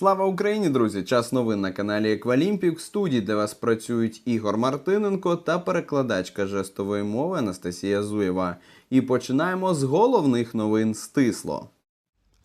Слава Україні, друзі! Час новин на каналі Еквалімпік. Студії для вас працюють Ігор Мартиненко та перекладачка жестової мови Анастасія Зуєва. І починаємо з головних новин стисло.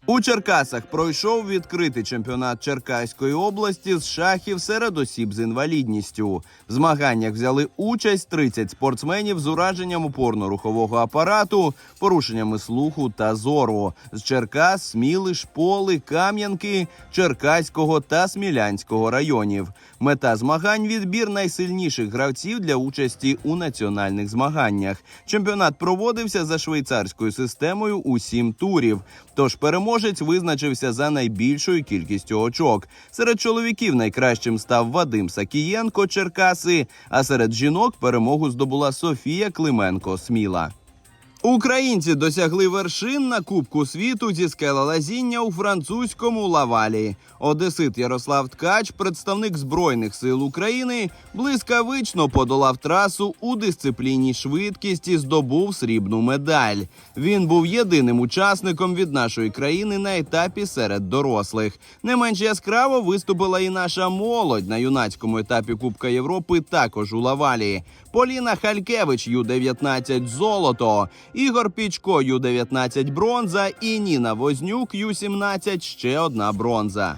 У Черкасах пройшов відкритий чемпіонат Черкаської області з шахів серед осіб з інвалідністю. В змаганнях взяли участь 30 спортсменів з ураженням опорно-рухового апарату, порушеннями слуху та зору з Черкас, Сміли, Шполи, Кам'янки, Черкаського та Смілянського районів. Мета змагань відбір найсильніших гравців для участі у національних змаганнях. Чемпіонат проводився за швейцарською системою у сім турів. Тож переможець визначився за найбільшою кількістю очок. Серед чоловіків найкращим став Вадим Сакієнко Черкаси, а серед жінок перемогу здобула Софія Клименко Сміла. Українці досягли вершин на Кубку світу зі скелелазіння у французькому лавалі. Одесит Ярослав Ткач, представник збройних сил України, блискавично подолав трасу у дисципліні швидкість і здобув срібну медаль. Він був єдиним учасником від нашої країни на етапі серед дорослих. Не менш яскраво виступила і наша молодь на юнацькому етапі Кубка Європи, також у лавалі. Поліна Халькевич Ю-19 золото, Ігор Пічко Ю-19 бронза і Ніна Вознюк Ю-17 ще одна бронза.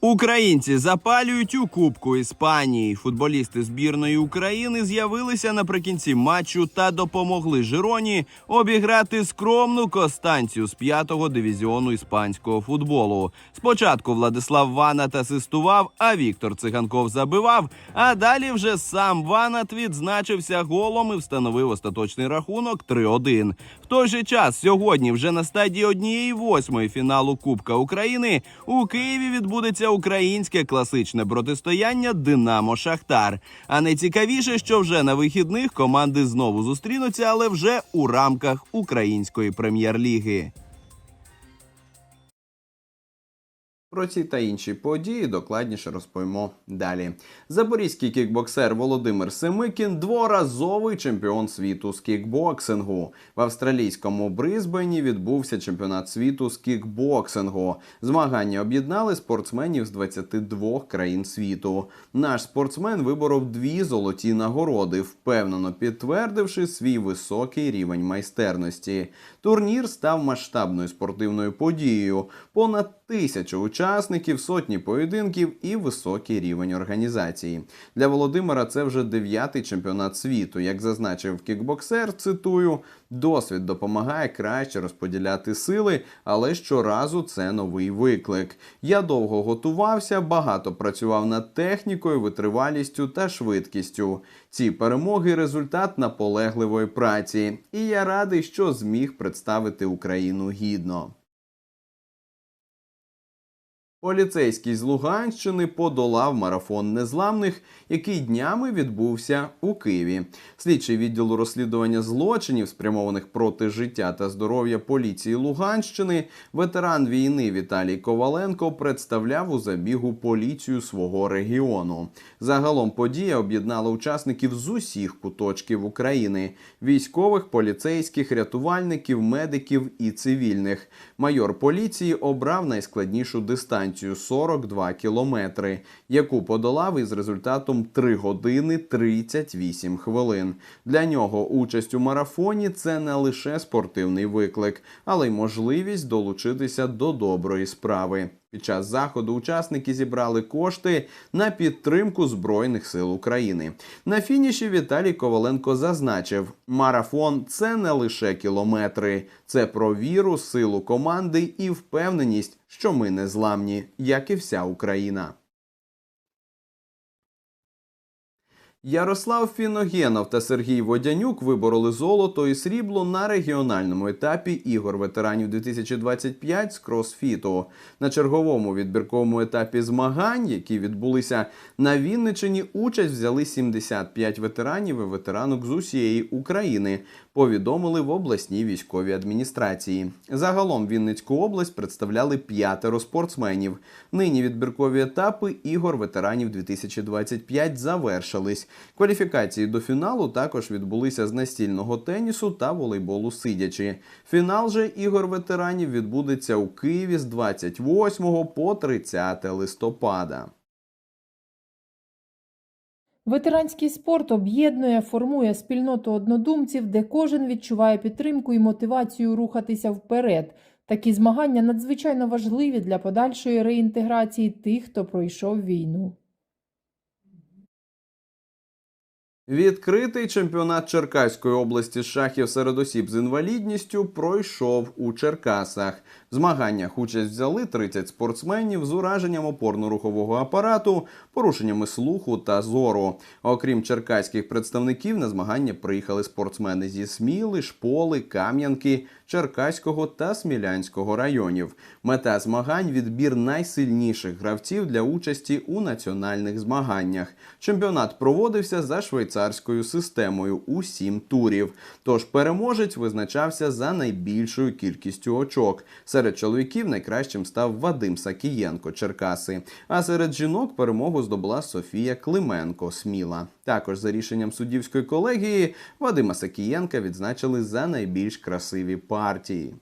Українці запалюють у Кубку Іспанії. Футболісти збірної України з'явилися наприкінці матчу та допомогли Жироні обіграти скромну Костанцію з п'ятого дивізіону іспанського футболу. Спочатку Владислав Ванат асистував, а Віктор Циганков забивав. А далі вже сам Ванат відзначився голом і встановив остаточний рахунок 3-1. Той же час сьогодні, вже на стадії однієї восьмої фіналу Кубка України, у Києві відбудеться українське класичне протистояння Динамо Шахтар. А найцікавіше, що вже на вихідних команди знову зустрінуться, але вже у рамках української прем'єр-ліги. Про ці та інші події докладніше розповімо далі. Запорізький кікбоксер Володимир Семикін дворазовий чемпіон світу з кікбоксингу. В австралійському Брисбені відбувся чемпіонат світу з кікбоксингу. Змагання об'єднали спортсменів з 22 країн світу. Наш спортсмен виборов дві золоті нагороди, впевнено підтвердивши свій високий рівень майстерності. Турнір став масштабною спортивною подією. Понад тисячу учасників, сотні поєдинків і високий рівень організації. Для Володимира це вже дев'ятий чемпіонат світу. Як зазначив кікбоксер, цитую, досвід допомагає краще розподіляти сили, але щоразу це новий виклик. Я довго готувався, багато працював над технікою, витривалістю та швидкістю. Ці перемоги результат наполегливої праці, і я радий, що зміг представити Україну гідно. Поліцейський з Луганщини подолав марафон незламних, який днями відбувся у Києві. Слідчий відділу розслідування злочинів, спрямованих проти життя та здоров'я поліції Луганщини, ветеран війни Віталій Коваленко представляв у забігу поліцію свого регіону. Загалом подія об'єднала учасників з усіх куточків України: військових, поліцейських, рятувальників, медиків і цивільних. Майор поліції обрав найскладнішу дистанцію 42 кілометри, яку подолав із результатом 3 години 38 хвилин. Для нього участь у марафоні це не лише спортивний виклик, але й можливість долучитися до доброї справи. Під час заходу учасники зібрали кошти на підтримку Збройних сил України. На фініші Віталій Коваленко зазначив: марафон це не лише кілометри, це про віру, силу команди і впевненість, що ми не зламні, як і вся Україна. Ярослав Фіногенов та Сергій Водянюк вибороли золото і срібло на регіональному етапі ігор ветеранів 2025 з кросфіту. На черговому відбірковому етапі змагань, які відбулися на Вінничині, участь взяли 75 ветеранів і ветеранок з усієї України. Повідомили в обласній військовій адміністрації. Загалом Вінницьку область представляли п'ятеро спортсменів. Нині відбіркові етапи ігор ветеранів 2025 завершились. Кваліфікації до фіналу також відбулися з настільного тенісу та волейболу сидячи. Фінал же ігор ветеранів відбудеться у Києві з 28 по 30 листопада. Ветеранський спорт об'єднує, формує спільноту однодумців, де кожен відчуває підтримку і мотивацію рухатися вперед. Такі змагання надзвичайно важливі для подальшої реінтеграції тих, хто пройшов війну. Відкритий чемпіонат Черкаської області шахів серед осіб з інвалідністю пройшов у Черкасах. В змаганнях участь взяли 30 спортсменів з ураженням опорно-рухового апарату, порушеннями слуху та зору. Окрім черкаських представників, на змагання приїхали спортсмени зі Сміли, Шполи, Кам'янки, Черкаського та Смілянського районів. Мета змагань відбір найсильніших гравців для участі у національних змаганнях. Чемпіонат проводився за швейцарською системою у сім турів. Тож переможець визначався за найбільшою кількістю очок. Серед чоловіків найкращим став Вадим Сакієнко Черкаси. А серед жінок перемогу здобула Софія Клименко Сміла. Також за рішенням суддівської колегії Вадима Сакієнка відзначили за найбільш красиві партії.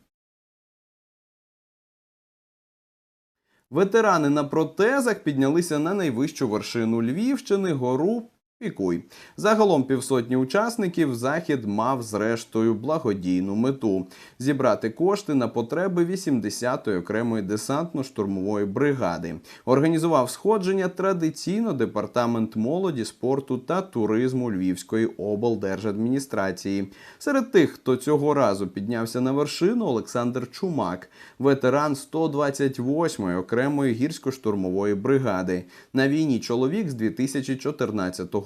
Ветерани на протезах піднялися на найвищу вершину Львівщини гору. Пікуй. Загалом півсотні учасників захід мав зрештою благодійну мету зібрати кошти на потреби 80-ї окремої десантно-штурмової бригади. Організував сходження традиційно департамент молоді, спорту та туризму Львівської облдержадміністрації. Серед тих, хто цього разу піднявся на вершину, Олександр Чумак, ветеран 128-ї окремої гірсько-штурмової бригади. На війні чоловік з 2014 року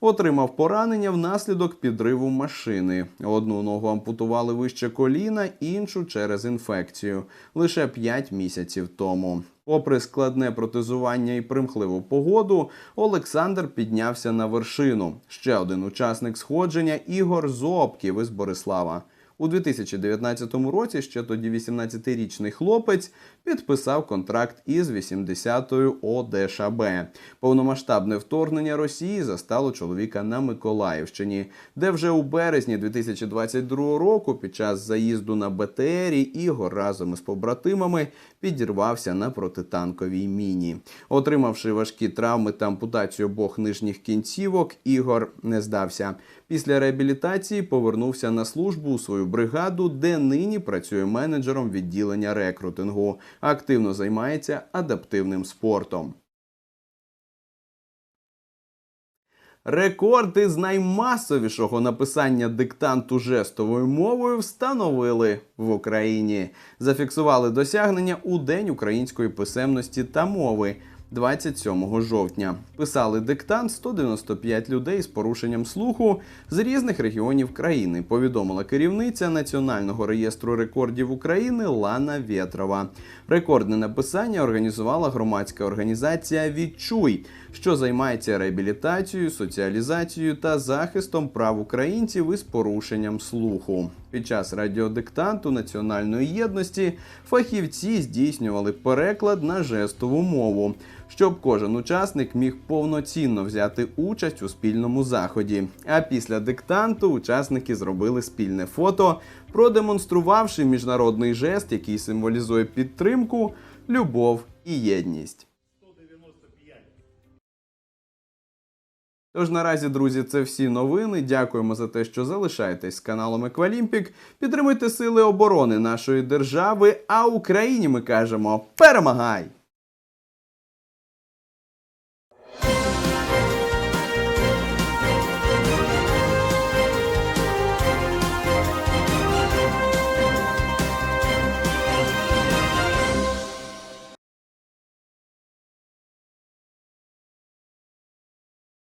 отримав поранення внаслідок підриву машини. Одну ногу ампутували вище коліна, іншу через інфекцію лише 5 місяців тому. Попри складне протезування і примхливу погоду, Олександр піднявся на вершину. Ще один учасник сходження Ігор Зобків із Борислава. У 2019 році ще тоді 18-річний хлопець підписав контракт із 80-ю ОДШБ. Повномасштабне вторгнення Росії застало чоловіка на Миколаївщині, де вже у березні 2022 року, під час заїзду на БТРі, Ігор разом із побратимами підірвався на протитанковій міні. Отримавши важкі травми та ампутацію обох нижніх кінцівок, Ігор не здався. Після реабілітації повернувся на службу у свою бригаду, де нині працює менеджером відділення рекрутингу. Активно займається адаптивним спортом. Рекорди з наймасовішого написання диктанту жестовою мовою встановили в Україні. Зафіксували досягнення у День української писемності та мови. 27 жовтня писали диктант 195 людей з порушенням слуху з різних регіонів країни. Повідомила керівниця Національного реєстру рекордів України Лана Вєтрова. Рекордне написання організувала громадська організація Відчуй, що займається реабілітацією, соціалізацією та захистом прав українців із порушенням слуху. Під час радіодиктанту національної єдності фахівці здійснювали переклад на жестову мову, щоб кожен учасник міг повноцінно взяти участь у спільному заході. А після диктанту учасники зробили спільне фото, продемонструвавши міжнародний жест, який символізує підтримку, любов і єдність. Тож наразі, друзі, це всі новини. Дякуємо за те, що залишаєтесь з каналом Еквалімпік. Підтримуйте сили оборони нашої держави. А Україні ми кажемо перемагай!